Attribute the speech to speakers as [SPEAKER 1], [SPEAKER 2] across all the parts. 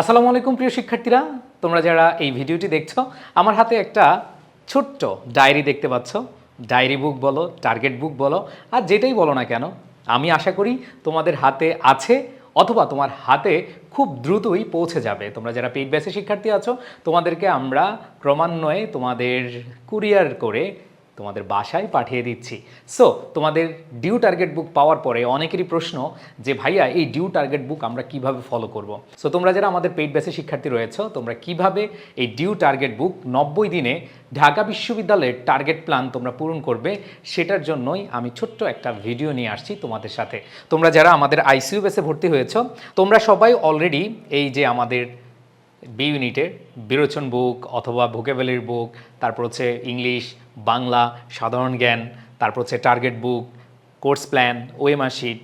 [SPEAKER 1] আসসালামু আলাইকুম প্রিয় শিক্ষার্থীরা, তোমরা যারা এই ভিডিওটি দেখছ, আমার হাতে একটা ছোট্ট ডায়েরি দেখতে পাচ্ছ। ডায়েরি বুক বলো, টার্গেট বুক বলো, আর যেটাই বলো না কেন, আমি আশা করি তোমাদের হাতে আছে অথবা তোমার হাতে খুব দ্রুতই পৌঁছে যাবে। তোমরা যারা পেইড ব্যাচে শিক্ষার্থী আছো, তোমাদেরকে আমরা ক্রমান্বয়ে তোমাদের কুরিয়ার করে তোমাদের বাসায় পাঠিয়ে দিচ্ছি। সো তোমাদের ডিউ টার্গেট বুক পাওয়ার পরে অনেকেরই প্রশ্ন যে, ভাইয়া, এই ডিউ টার্গেট বুক আমরা কীভাবে ফলো করব? সো তোমরা যারা আমাদের পেইড বেসে শিক্ষার্থী রয়েছে, তোমরা কীভাবে এই ডিউ টার্গেট বুক নব্বই দিনে ঢাকা বিশ্ববিদ্যালয়ের টার্গেট প্ল্যান তোমরা পূরণ করবে, সেটার জন্যই আমি ছোট্ট একটা ভিডিও নিয়ে আসছি তোমাদের সাথে। তোমরা যারা আমাদের আইসিইউ বেসে ভর্তি হয়েছো, তোমরা সবাই অলরেডি এই যে আমাদের বি ইউনিটের বিরোচন বুক অথবা ভোকেবুলারি বুক তারপর হচ্ছে ইংলিশ বাংলা, সাধারণ জ্ঞান, তারপর হচ্ছে target book course plan OMR sheet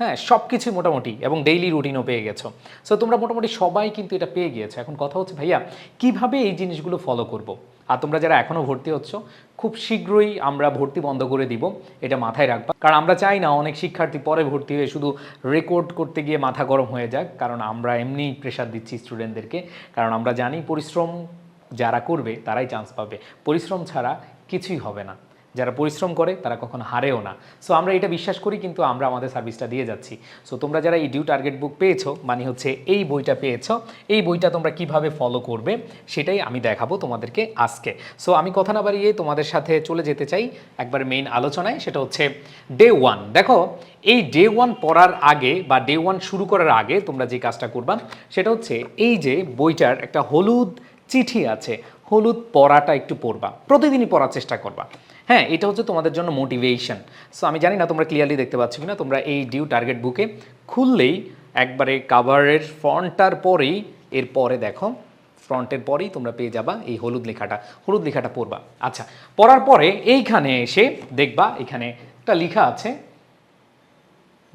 [SPEAKER 1] হ্যাঁ সব কিছুই মোটামুটি এবং ডেইলি রুটিনও পেয়ে গেছো। সো তোমরা মোটামুটি সবাই কিন্তু এটা পেয়ে গিয়েছো। এখন কথা হচ্ছে, ভাইয়া, কীভাবে এই জিনিসগুলো ফলো করব? আর তোমরা যারা এখনও ভর্তি হচ্ছ, খুব শীঘ্রই আমরা ভর্তি বন্ধ করে দিব। এটা মাথায় রাখবা। কারণ আমরা চাই না অনেক শিক্ষার্থী পরে ভর্তি হয়ে শুধু রেকর্ড করতে গিয়ে মাথা গরম হয়ে যাক। কারণ আমরা এমনিই প্রেশার দিচ্ছি স্টুডেন্টদেরকে কারণ আমরা জানি পরিশ্রম যারা করবে, তারাই চান্স পাবে। পরিশ্রম ছাড়া কিছুই হবে না। যারা পরিশ্রম করে, তারা কখনো হারেও না। সো আমরা এটা বিশ্বাস করি, কিন্তু আমরা আমাদের সার্ভিসটা দিয়ে যাচ্ছি। সো তোমরা যারা এই ডিউ টার্গেট বুক পেয়েছ মানে হচ্ছে এই বইটা পেয়েছ, এই বইটা তোমরা কীভাবে ফলো করবে, সেটাই আমি দেখাবো তোমাদেরকে আজকে। সো আমি কথা না বাড়িয়ে তোমাদের সাথে চলে যেতে চাই, একবার মেইন আলোচনায়, সেটা হচ্ছে ডে ওয়ান দেখো, এই ডে ওয়ান পড়ার আগে বা ডে ওয়ান শুরু করার আগে তোমরা যে কাজটা করবা, সেটা হচ্ছে এই যে বইটার একটা হলুদ চিঠি আছে। হলুদ পড়াটা একটু পরবা, প্রতিদিনই পড়ার চেষ্টা করবা। হ্যাঁ এটা হচ্ছে তোমাদের জন্য মোটিভেশন সো আমি জানি না তোমরা ক্লিয়ারলি দেখতে পাচ্ছ কিনা, তোমরা এই ডিউ টার্গেট বুকে খুললেই একবারে কাভারের ফ্রন্টটার পরেই এর পরে দেখো, ফ্রন্টের পরেই তোমরা পেয়ে যাবা এই হলুদ লেখাটা হলুদ লেখাটা পড়বা আচ্ছা পড়ার পরে এইখানে এসে দেখবা, এখানে একটা লেখা আছে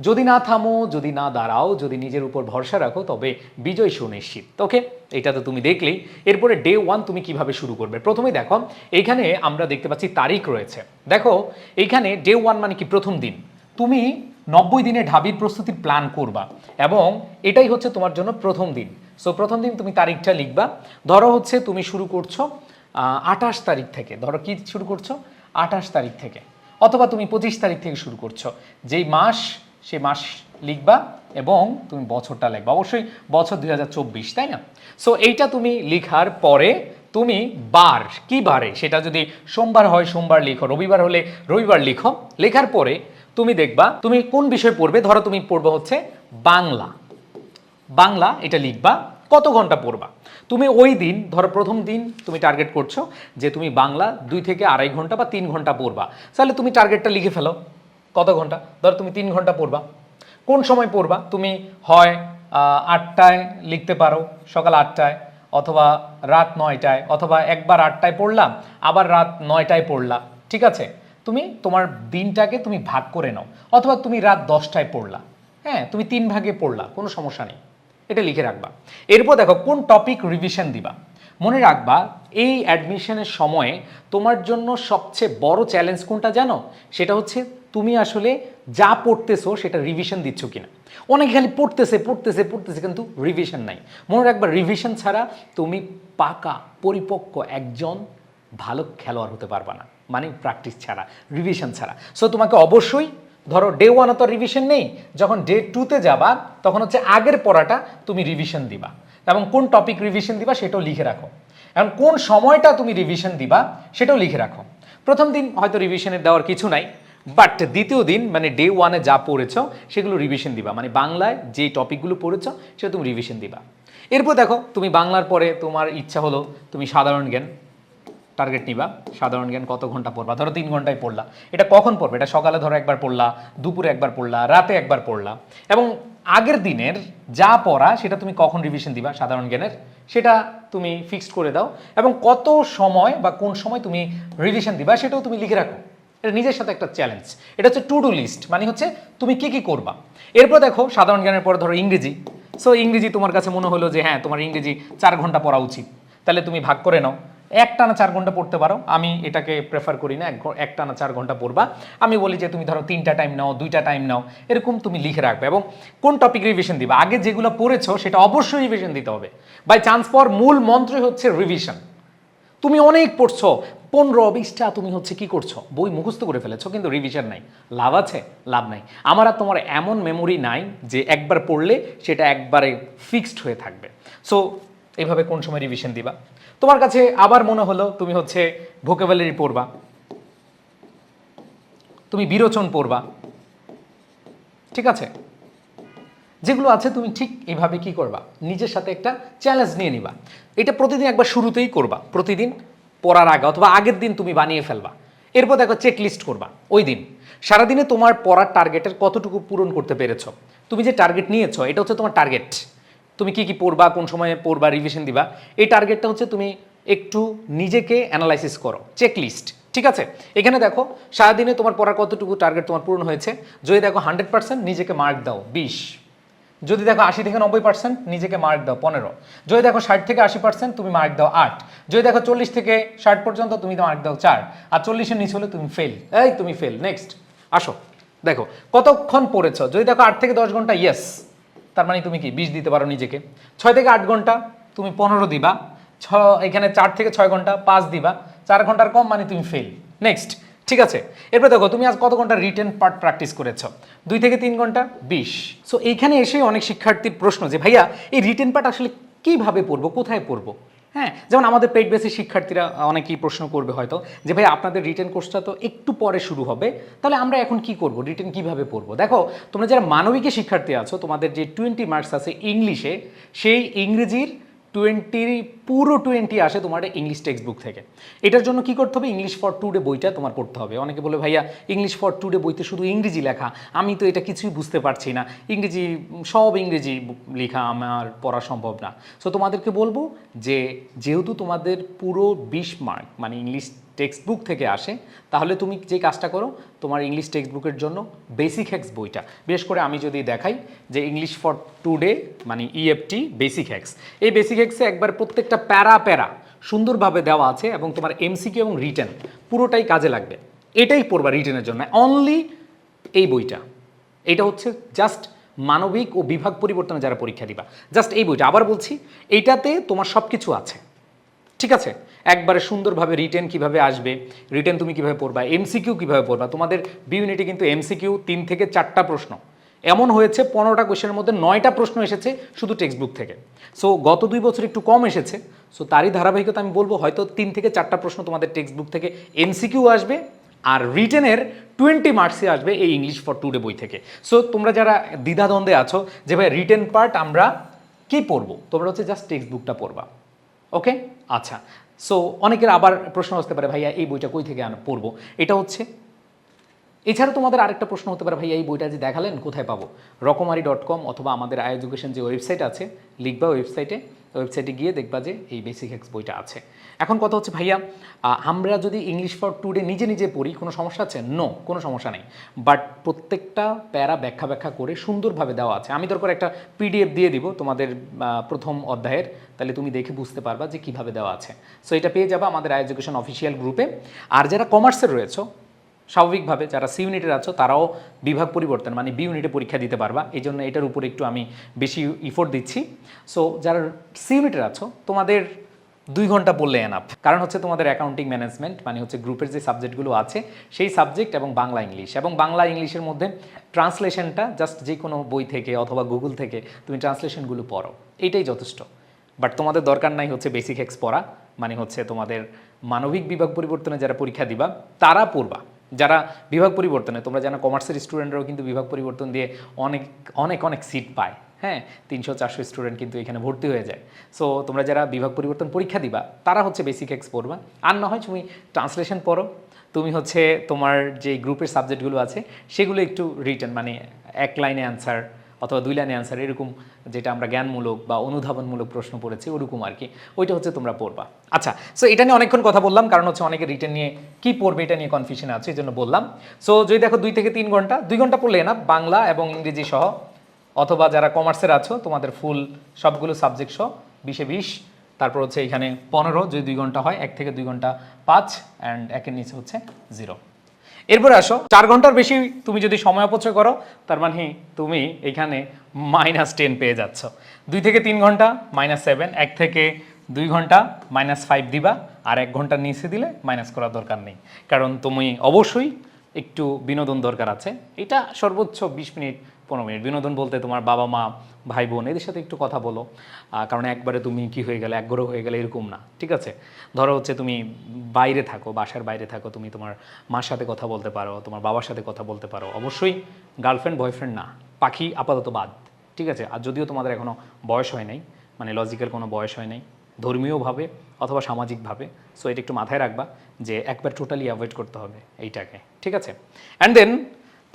[SPEAKER 1] যদি না থামো, যদি না দাঁড়াও, যদি নিজের উপর ভরসা রাখো, তবে বিজয় সুনিশ্চিত, ওকে? এটা তো তুমি দেখলেই। এরপরে ডে ওয়ান তুমি কীভাবে শুরু করবে? প্রথমে দেখো এইখানে আমরা দেখতে পাচ্ছি তারিখ রয়েছে। দেখো এইখানে ডে ওয়ান মানে কি? প্রথম দিন। তুমি নব্বই দিনে ঢাবির প্রস্তুতির প্ল্যান করবা এবং এটাই হচ্ছে তোমার জন্য প্রথম দিন। সো প্রথম দিন তুমি তারিখটা লিখবা। ধরো হচ্ছে তুমি শুরু করছ আঠাশ তারিখ থেকে। ধরো কি শুরু করছ? আঠাশ তারিখ থেকে। অথবা তুমি পঁচিশ তারিখ থেকে শুরু করছ। যেই মাস সে মাস লিখবা এবং তুমি বছরটা লিখবা। অবশ্যই বছর দুই হাজার চব্বিশ, তাই না? সো এইটা তুমি লিখার পরে তুমি বার, কি বারে? সেটা যদি সোমবার হয়, সোমবার লিখো, রবিবার হলে রবিবার লিখো। লেখার পরে তুমি দেখবা, তুমি কোন বিষয় পড়বে? ধরো তুমি পড়বে হচ্ছে বাংলা। বাংলা, এটা লিখবা, কত ঘণ্টা পড়বা? তুমি ওই দিন, ধরো প্রথম দিন তুমি টার্গেট করছ যে তুমি বাংলা দুই থেকে আড়াই ঘণ্টা বা তিন ঘণ্টা পড়বা। তাহলে তুমি টার্গেটটা লিখে ফেলো। কত ঘণ্টা? ধরো তুমি তিন ঘণ্টা পড়বা। কোন সময় পড়বা? তুমি হয় আটটায় লিখতে পারো, সকাল আটটায়, অথবা রাত নয়টায়, অথবা একবার আটটায় পড়লাম আবার রাত নয়টায় পড়লা, ঠিক আছে? তুমি তোমার দিনটাকে তুমি ভাগ করে নাও, অথবা তুমি রাত দশটায় পড়লা। হ্যাঁ তুমি তিন ভাগে পড়লা, কোনো সমস্যা নেই, এটা লিখে রাখবা। এরপর দেখো, কোন টপিক রিভিশন দিবা? মনে রাখবা, এই অ্যাডমিশনের সময়ে তোমার জন্য সবচেয়ে বড় চ্যালেঞ্জ কোনটা জানো? সেটা হচ্ছে তুমি আসলে যা পড়তেছো সেটা রিভিশন দিচ্ছ কিনা? অনেক খালি পড়তেছে পড়তেছে পড়তেছে, কিন্তু রিভিশন নাই। মনে রাখবা রিভিশন ছাড়া তুমি পাকা, পরিপক্ক একজন ভালো খেলোয়াড় হতে পারবা না। মানে প্র্যাকটিস ছাড়া রিভিশন ছাড়া। সো তোমাকে অবশ্যই, ধরো ডে ওয়ানে তো রিভিশন নেই, যখন ডে টুতে যাবা, তখন হচ্ছে আগের পড়াটা তুমি রিভিশন দিবা। এবং কোন টপিক রিভিশন দিবা সেটাও লিখে রাখো। এখন কোন সময়টা তুমি রিভিশন দিবা সেটাও লিখে রাখো। প্রথম দিন হয়তো রিভিশনের দেওয়ার কিছু নাই। বাট দ্বিতীয় দিন মানে ডে ওয়ানে যা পড়েছ, সেগুলো রিভিশন দিবা। মানে বাংলায় যে টপিকগুলো পড়েছ, সেটা তুমি রিভিশন দিবা। এরপর দেখো, তুমি বাংলার পরে তোমার ইচ্ছা হলো, তুমি সাধারণ জ্ঞান টার্গেট নিবা। সাধারণ জ্ঞান কত ঘণ্টা পড়বা? ধরো তিন ঘন্টায় পড়লা। এটা কখন পড়বে? এটা সকালে ধরো একবার পড়লা, দুপুরে একবার পড়লা, রাতে একবার পড়লা। এবং আগের দিনের যা পড়া, সেটা তুমি কখন রিভিশন দিবা সাধারণ জ্ঞানের? সেটা তুমি ফিক্সড করে দাও। এবং কত সময় বা কোন সময় তুমি রিভিশন দিবা, সেটাও তুমি লিখে রাখো। এটা নিজের সাথে একটা চ্যালেঞ্জ এটা হচ্ছে টু ডু লিস্ট মানে হচ্ছে তুমি কি কি করবা। এরপর দেখো, সাধারণ জ্ঞানের পর ধরো ইংরেজি। সো ইংরেজি তোমার কাছে মনে হলো যে হ্যাঁ তোমার ইংরেজি চার ঘণ্টা পড়া উচিত। তাহলে তুমি ভাগ করে নাও। একটানা চার ঘণ্টা পড়তে পারো। আমি এটাকে প্রেফার করি না এক একটানা চার ঘণ্টা পড়বা। আমি বলি যে, তুমি ধরো তিনটা টাইম নাও, দুইটা টাইম নাও, এরকম তুমি লিখে রাখবে এবং কোন টপিক রিভিশন দিবা? আগে যেগুলো পড়েছো, সেটা অবশ্যই রিভিশন দিতে হবে। বাই চান্স পর মূল মন্ত্রই হচ্ছে রিভিশন তুমি অনেক পড়ছো পনেরো বিশটা তুমি হচ্ছে কি করছ? বই মুখস্থ করে ফেলেছো, কিন্তু রিভিশন নাই। লাভ আছে, লাভ নাই। আমার আর তোমার এমন মেমোরি নাই যে একবার পড়লে সেটা একবারে ফিক্সড হয়ে থাকবে। সো এইভাবে কোন সময় রিভিশন দিবা? তোমার কাছে আবার মনে হলো তুমি হচ্ছে ভোকাবুলারি পড়বা। তুমি বিরোচন পড়বা। ঠিক আছে? যেগুলো আছে তুমি ঠিক এইভাবে কি করবা? নিজের সাথে একটা চ্যালেঞ্জ নিয়ে নিবা। এটা প্রতিদিন একবার শুরুতেই করবা। প্রতিদিন পড়ার আগে অথবা আগের দিন তুমি বানিয়ে ফেলবা। এরপর দেখো চেক লিস্ট করবা। ওই দিন। সারাদিনে তোমার পড়ার টার্গেটের কতটুকু পূরণ করতে পেরেছ? তুমি যে টার্গেট নিয়েছো, এটা হচ্ছে তোমার টার্গেট তুমি কি কি পড়বা, কোন সময়ে পড়বা রিভিশন দিবা, এই টার্গেটটা হচ্ছে তুমি একটু নিজেকে অ্যানালাইসিস করো। চেক লিস্ট ঠিক আছে? এখানে দেখো, সারাদিনে তোমার পড়ার কতটুকু টার্গেট তোমার পূরণ হয়েছে? যদি দেখো হান্ড্রেড পার্সেন্ট নিজেকে মার্ক দাও, বিশ। যদি দেখো আশি থেকে নব্বই পার্সেন্ট নিজেকে মার্ক দাও পনেরো। যদি দেখো ষাট থেকে আশি পার্সেন্ট তুমি মার্ক দাও আট। যদি দেখো চল্লিশ থেকে ষাট পর্যন্ত, তুমি মার্ক দাও চার। আর চল্লিশের নিচে হলে তুমি ফেল এই তুমি ফেল নেক্সট আসো। দেখো, কতক্ষণ পড়েছ? যদি দেখো আট থেকে দশ ঘণ্টা ইয়েস তার মানে তুমি কি, বিশ দিতে পারো নিজেকে। ছয় থেকে আট ঘণ্টা, তুমি পনেরো দিবা। ছ, এখানে চার থেকে ছয় ঘণ্টা, পাঁচ দিবা। চার ঘণ্টার কম মানে তুমি ফেল নেক্সট ঠিক আছে? এরপর দেখো, তুমি আজ কত ঘণ্টা রিটেন পার্ট প্র্যাকটিস করেছ? দুই থেকে তিন ঘণ্টা? বিশ। সো এইখানে এসে অনেক শিক্ষার্থীর প্রশ্ন যে, ভাইয়া, এই রিটেন পার্ট আসলে কীভাবে পড়ব? কোথায় পড়ব? হ্যাঁ যেমন আমাদের পেড বেসিস শিক্ষার্থীরা অনেকেই প্রশ্ন করবে হয়তো যে ভাই আপনাদের রিটেন কোর্সটা তো একটু পরে শুরু হবে, তাহলে আমরা এখন কি করব? রিটেন কীভাবে পড়ব? দেখো, তোমরা যারা মানবিকের শিক্ষার্থী আছো, তোমাদের যে টোয়েন্টি মার্কস আছে ইংলিশে সেই ইংরেজির টোয়েন্টি পুরো টোয়েন্টি আসে তোমার ইংলিশ টেক্সট বুক থেকে। এটার জন্য কি করতে হবে? ইংলিশ ফর টু ডে বইটা তোমার পড়তে হবে। অনেকে বলে, ভাইয়া ইংলিশ ফর টু ডে বইতে শুধু ইংরেজি লেখা। আমি তো এটা কিছুই বুঝতে পারছি না। ইংরেজি, সব ইংরেজি লেখা আমার পড়া সম্ভব না। সো তোমাদেরকে বলব যে, যেহেতু তোমাদের পুরো বিশ মার্ক মানে ইংলিশ টেক্সট বুক থেকে আসে, তাহলে তুমি যে কাজটা করো, তোমার ইংলিশ টেক্সট বুকের জন্য বেসিক হ্যাক্স বইটা। বিশেষ করে আমি যদি দেখাই যে ইংলিশ ফর টুডে মানে ইএফটি বেসিক হ্যাক্স এই বেসিক হ্যাক্সে একবার প্রত্যেকটা প্যারা প্যারা সুন্দরভাবে দেওয়া আছে এবং তোমার এমসিকিউ এবং রিটার্ন পুরোটাই কাজে লাগবে। এটাই পড়বা রিটার্নের জন্য অনলি এই বইটা। এটা হচ্ছে জাস্ট মানবিক ও বিভাগ পরিবর্তনে যারা পরীক্ষা দিবা। জাস্ট এই বইটা। আবার বলছি এইটাতে তোমার সব কিছু আছে। ঠিক আছে? একবারে সুন্দরভাবে রিটেন কীভাবে আসবে রিটেন তুমি কীভাবে পড়বা এমসিকিউ কীভাবে পড়বা? তোমাদের বি ইউনিটে কিন্তু এমসিকিউ তিন থেকে চারটা প্রশ্ন। এমন হয়েছে, পনেরোটা কোশ্চেনের মধ্যে নয়টা প্রশ্ন এসেছে শুধু টেক্সট বুক থেকে। সো গত দুই বছর একটু কম এসেছে। সো তারই ধারাবাহিকতা আমি বলব, হয়তো তিন থেকে চারটা প্রশ্ন তোমাদের টেক্সট বুক থেকে এমসিকিউ আসবে আর রিটেনের টোয়েন্টি মার্কসে আসবে এই ইংলিশ ফর টুডে বই থেকে। সো তোমরা যারা দ্বিধাদ্বন্দ্বে আছো যে ভাই রিটেন পার্ট আমরা কি পড়ব? তোমরা হচ্ছে জাস্ট টেক্সট বুকটা পড়বা। ওকে আচ্ছা। সো অনেকের আবার প্রশ্ন আসতে পারে, ভাইয়া, এই বইটা কই থেকে পড়ব। এটা হচ্ছে, এছাড়া তোমাদের আরেকটা প্রশ্ন হতে পারে, ভাইয়া, এই বইটা যে দেখালেন, কোথায় পাবো? রকমারি ডট কম অথবা আমাদের আই এডুকেশন যে ওয়েবসাইট আছে, লিখবা ওয়েবসাইটে। ওয়েবসাইটে গিয়ে দেখবা যে এই বেসিক এক্স বইটা আছে। এখন কথা হচ্ছে ভাইয়া আমরা যদি ইংলিশ ফর টুডে নিজে নিজে পড়ি, কোনো সমস্যা আছে? নো কোনো সমস্যা নেই। বাট প্রত্যেকটা প্যারা ব্যাখ্যা ব্যাখ্যা করে সুন্দরভাবে দেওয়া আছে। আমি দরকার একটা পিডিএফ দিয়ে দিব তোমাদের প্রথম অধ্যায়ের। তাহলে তুমি দেখে বুঝতে পারবা যে কীভাবে দেওয়া আছে। সো এটা পেয়ে যাবা আমাদের আই এডুকেশন অফিসিয়াল গ্রুপে আর যারা কমার্সের রয়েছে স্বাভাবিকভাবে যারা সি ইউনিটের আছো, তারাও বিভাগ পরিবর্তন মানে বি ইউনিটে পরীক্ষা দিতে পারবা। এই জন্য এটার উপর একটু আমি বেশি ইফোর্ট দিচ্ছি। সো যারা সি ইউনিটের আছো, তোমাদের দুই ঘণ্টা পড়লে এনাফ কারণ হচ্ছে তোমাদের অ্যাকাউন্টিং ম্যানেজমেন্ট মানে হচ্ছে গ্রুপের যে সাবজেক্টগুলো আছে, সেই সাবজেক্ট এবং বাংলা ইংলিশ এবং বাংলা ইংলিশের মধ্যে ট্রান্সলেশনটা জাস্ট যে কোনো বই থেকে অথবা গুগল থেকে তুমি ট্রান্সলেশনগুলো পড়ো। এইটাই যথেষ্ট। বাট তোমাদের দরকার নাই হচ্ছে বেসিক এক্স পড়া মানে হচ্ছে তোমাদের মানবিক বিভাগ পরিবর্তনে যারা পরীক্ষা দিবা, তারা পড়বা। যারা বিভাগ পরিবর্তনে, তোমরা জানো কমার্সের স্টুডেন্টরাও কিন্তু বিভাগ পরিবর্তন দিয়ে অনেক অনেক অনেক সিট পায়। হ্যাঁ তিনশো চারশো স্টুডেন্ট কিন্তু এখানে ভর্তি হয়ে যায়। সো তোমরা যারা বিভাগ পরিবর্তন পরীক্ষা দিবা, তারা হচ্ছে বেসিক এক্স পড়বা। আর না হয় তুমি ট্রান্সলেশন পড়ো, তুমি হচ্ছে তোমার যে গ্রুপের সাবজেক্টগুলো আছে, সেগুলো একটু রিটার্ন মানে এক লাইনে অ্যান্সার অথবা দুই লাইনে অ্যান্সার এরকম যেটা আমরা জ্ঞানমূলক বা অনুধাবনমূলক প্রশ্ন পড়েছি, ওরকম আর কি। ওইটা হচ্ছে তোমরা পড়বা। আচ্ছা সো এটা নিয়ে অনেকক্ষণ কথা বললাম, কারণ হচ্ছে অনেকে রিটার্ন নিয়ে কি পড়বে এটা নিয়ে কনফিউশন আছে, এই জন্য বললাম। সো যদি দেখো দুই থেকে তিন ঘণ্টা, দুই ঘণ্টা পড়লে না, বাংলা এবং ইংরেজি সহ, অথবা যারা কমার্সের আছো, তোমাদের ফুল সবগুলো সাবজেক্ট সহ, বিশে বিশ, তারপর হচ্ছে এখানে পনেরো, যদি দুই ঘণ্টা হয়, এক থেকে দুই ঘণ্টা পাঁচ অ্যান্ড একের নিচে হচ্ছে জিরো এরপরে আসো, চার ঘণ্টার বেশি তুমি যদি সময় অপচয় করো, তার মানে তুমি এখানে মাইনাস টেন পেয়ে যাচ্ছ। দুই থেকে তিন ঘণ্টা মাইনাস সেভেন এক থেকে দুই ঘণ্টা মাইনাস ফাইভ দিবা, আর এক ঘণ্টা নিচে দিলে মাইনাস করার দরকার নেই। কারণ তুমি অবশ্যই একটু বিনোদন দরকার আছে। এটা সর্বোচ্চ বিশ মিনিট পনেরো মিনিট। বিনোদন বলতে তোমার বাবা, মা, ভাই, বোন, এদের সাথে একটু কথা বলো। কারণ একবারে তুমি কি হয়ে গেলে একগরো হয়ে গেলে এরকম না, ঠিক আছে? ধরো হচ্ছে তুমি বাইরে থাকো, বাসার বাইরে থাকো, তুমি তোমার মার সাথে কথা বলতে পারো, তোমার বাবার সাথে কথা বলতে পারো। অবশ্যই গার্লফ্রেন্ড বয়ফ্রেন্ড না, পাখি আপাতত বাদ, ঠিক আছে? আর যদিও তোমাদের এখনও বয়স হয় নাই মানে লজিক্যাল কোনো বয়স হয় নাই ধর্মীয়ভাবে অথবা সামাজিকভাবে সো এটা একটু মাথায় রাখবা যে একবার টোটালি অ্যাভয়েড করতে হবে এইটাকে, ঠিক আছে? অ্যান্ড দেন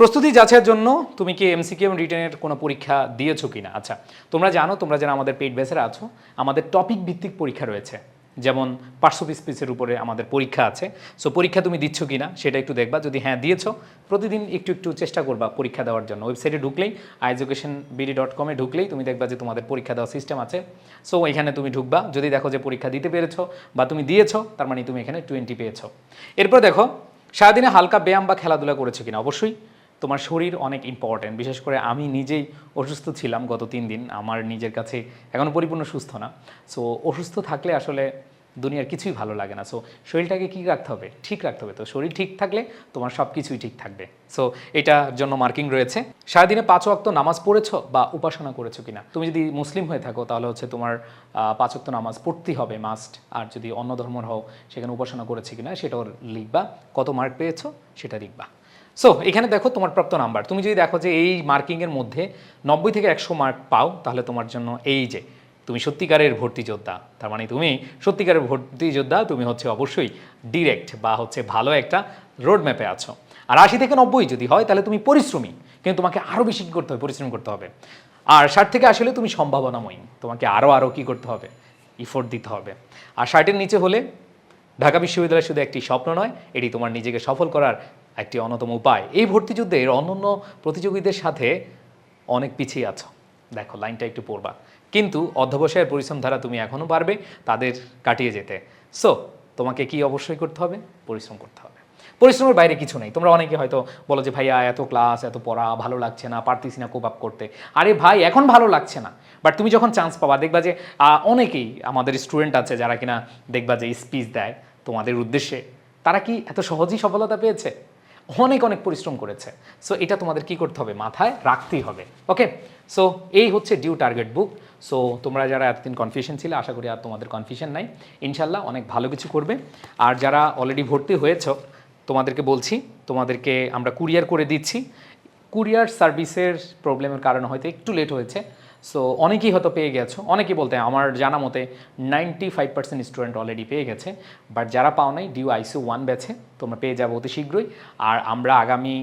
[SPEAKER 1] প্রস্তুতি যাচাইয়ের জন্য তুমি কি এমসিকিউ এবং রিটেনের কোনো পরীক্ষা দিয়েছ কিনা? আচ্ছা তোমরা জানো, তোমরা যারা আমাদের পেইড বেসের আছো, আমাদের টপিক ভিত্তিক পরীক্ষা রয়েছে। যেমন পার্শ্ব স্পিচের উপরে আমাদের পরীক্ষা আছে। সো পরীক্ষা তুমি দিচ্ছ কিনা, সেটা একটু দেখবা। যদি হ্যাঁ দিয়েছ, প্রতিদিন একটু একটু চেষ্টা করবা পরীক্ষা দেওয়ার জন্য। ওয়েবসাইটে ঢুকলেই এডুকেশন বিডি ডট কমে ঢুকলেই তুমি দেখবা যে তোমাদের পরীক্ষা দেওয়ার সিস্টেম আছে। সো এখানে তুমি ঢুকবা। যদি দেখো যে পরীক্ষা দিতে পেরেছ বা তুমি দিয়েছ, তার মানে তুমি এখানে টোয়েন্টি পেয়েছ। এরপর দেখো, সারাদিনে হালকা ব্যায়াম বা খেলাধুলা করেছ কিনা? অবশ্যই। তোমার শরীর অনেক ইম্পর্ট্যান্ট বিশেষ করে আমি নিজেই অসুস্থ ছিলাম গত তিন দিন। আমার নিজের কাছে এখনও পরিপূর্ণ সুস্থ না। সো অসুস্থ থাকলে আসলে দুনিয়ার কিছুই ভালো লাগে না। সো শরীরটাকে কী রাখতে হবে? ঠিক রাখতে হবে তো। শরীর ঠিক থাকলে তোমার সব কিছুই ঠিক থাকবে। সো এটার জন্য মার্কিং রয়েছে। সারাদিনে পাঁচ ওয়াক্ত নামাজ পড়েছো বা উপাসনা করেছ কিনা? তুমি যদি মুসলিম হয়ে থাকো, তাহলে হচ্ছে তোমার পাঁচ ওয়াক্ত নামাজ পড়তেই হবে মাস্ট আর যদি অন্য ধর্মের হও, সেখানে উপাসনা করেছে কিনা, সেটাও লিখবা। কত মার্ক পেয়েছ, সেটা লিখবা। সো এখানে দেখো তোমার প্রাপ্ত নাম্বার তুমি যদি দেখো যে এই মার্কিংয়ের মধ্যে নব্বই থেকে একশো মার্ক পাও, তাহলে তোমার জন্য এই যে, তুমি সত্যিকারের ভর্তি যোদ্ধা। তার মানে তুমি সত্যিকারের ভর্তি যোদ্ধা, তুমি হচ্ছে অবশ্যই ডিরেক্ট বা হচ্ছে ভালো একটা রোড ম্যাপে আছো। আর আশি থেকে নব্বই যদি হয়, তাহলে তুমি পরিশ্রমী, কিন্তু তোমাকে আরও বেশি কি করতে হবে? পরিশ্রম করতে হবে। আর ষাট থেকে আসলে তুমি সম্ভাবনাময়ী, তোমাকে আরও আরও কি করতে হবে? ইফোর্ট দিতে হবে। আর ষাটের নিচে হলে ঢাকা বিশ্ববিদ্যালয় শুধু একটি স্বপ্ন নয়, এটি তোমার নিজেকে সফল করার একটি অন্যতম উপায়। এই ভর্তি যুদ্ধে এর অন্যান্য প্রতিযোগীদের সাথে অনেক পিছিয়ে আছো। দেখো, লাইনটা একটু পড়বা। কিন্তু অধ্যবসায়ের পরিশ্রম দ্বারা তুমি এখনও পারবে তাদের কাটিয়ে যেতে। সো তোমাকে কি অবশ্যই করতে হবে? পরিশ্রম করতে হবে। পরিশ্রমের বাইরে কিছু নেই। তোমরা অনেকে হয়তো বলো যে, ভাইয়া, এত ক্লাস, এত পড়া, ভালো লাগছে না পারতেছি না কোপ আপ করতে। আরে ভাই, এখন ভালো লাগছে না। বাট তুমি যখন চান্স পাবা, দেখবা যে অনেকেই, আমাদের স্টুডেন্ট আছে যারা কিনা দেখবা যে স্পিচ দেয়। তোমাদের উদ্দেশ্যে, তারা কি এত সহজেই সফলতা পেয়েছে? অনেক অনেক পরিশ্রম করেছে। সো এটা তোমাদের কি করতে হবে? মাথায় রাখতেই হবে। ওকে সো এই হচ্ছে ডিউ টার্গেট বুক সো তোমরা যারা এতদিন কনফিউশন ছিল, আশা করি আর তোমাদের কনফিউশন নাই। ইনশাল্লাহ অনেক ভালো কিছু করবে। আর যারা অলরেডি ভর্তি হয়েছ, তোমাদেরকে বলছি, তোমাদেরকে আমরা কুরিয়ার করে দিচ্ছি। কুরিয়ার সার্ভিসের প্রবলেমের কারণে হয়তো একটু লেট হয়েছে। সো অনেকেই হয়তো পেয়ে গেছো। অনেকেই বলতে আমার জানা মতে ninety five percent student already পেয়ে গেছে। বাট যারা পাও নাই ডিউ আইসিউ ওয়ান ব্যাচে তোমরা পেয়ে যাব অতি শীঘ্রই। আর আমরা আগামী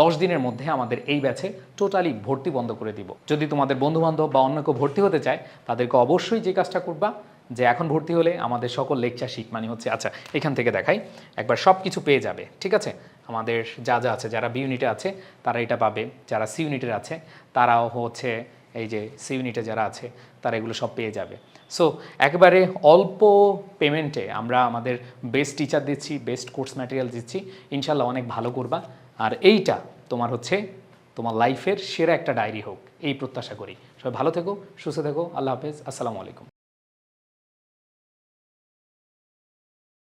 [SPEAKER 1] দশ দিনের মধ্যে আমাদের এই ব্যাচে টোটালি ভর্তি বন্ধ করে দিব। যদি তোমাদের বন্ধুবান্ধব বা অন্য কেউ ভর্তি হতে চায়, তাদেরকে অবশ্যই যে কাজটা করবা, যে এখন ভর্তি হলে আমাদের সকল লেকচার শিট মানে হচ্ছে। আচ্ছা এখান থেকে দেখাই। একবার সব কিছু পেয়ে যাবে, ঠিক আছে? আমাদের যা যা আছে, যারা বি ইউনিটে আছে, তারা এটা পাবে। যারা সি ইউনিটের আছে, তারাও হচ্ছে এই যে সি ইউনিটে যারা আছে, তারা এগুলো সব পেয়ে যাবে। সো একেবারে অল্প পেমেন্টে আমরা আমাদের বেস্ট টিচার দিচ্ছি বেস্ট কোর্স ম্যাটেরিয়াল দিচ্ছি। ইনশাল্লাহ অনেক ভালো করবা। আর এইটা তোমার হচ্ছে, তোমার লাইফের সেরা একটা ডায়েরি হোক, এই প্রত্যাশা করি। সবাই ভালো থেকো, সুস্থ থেকো। আল্লাহ হাফেজ। আসসালামু আলাইকুম।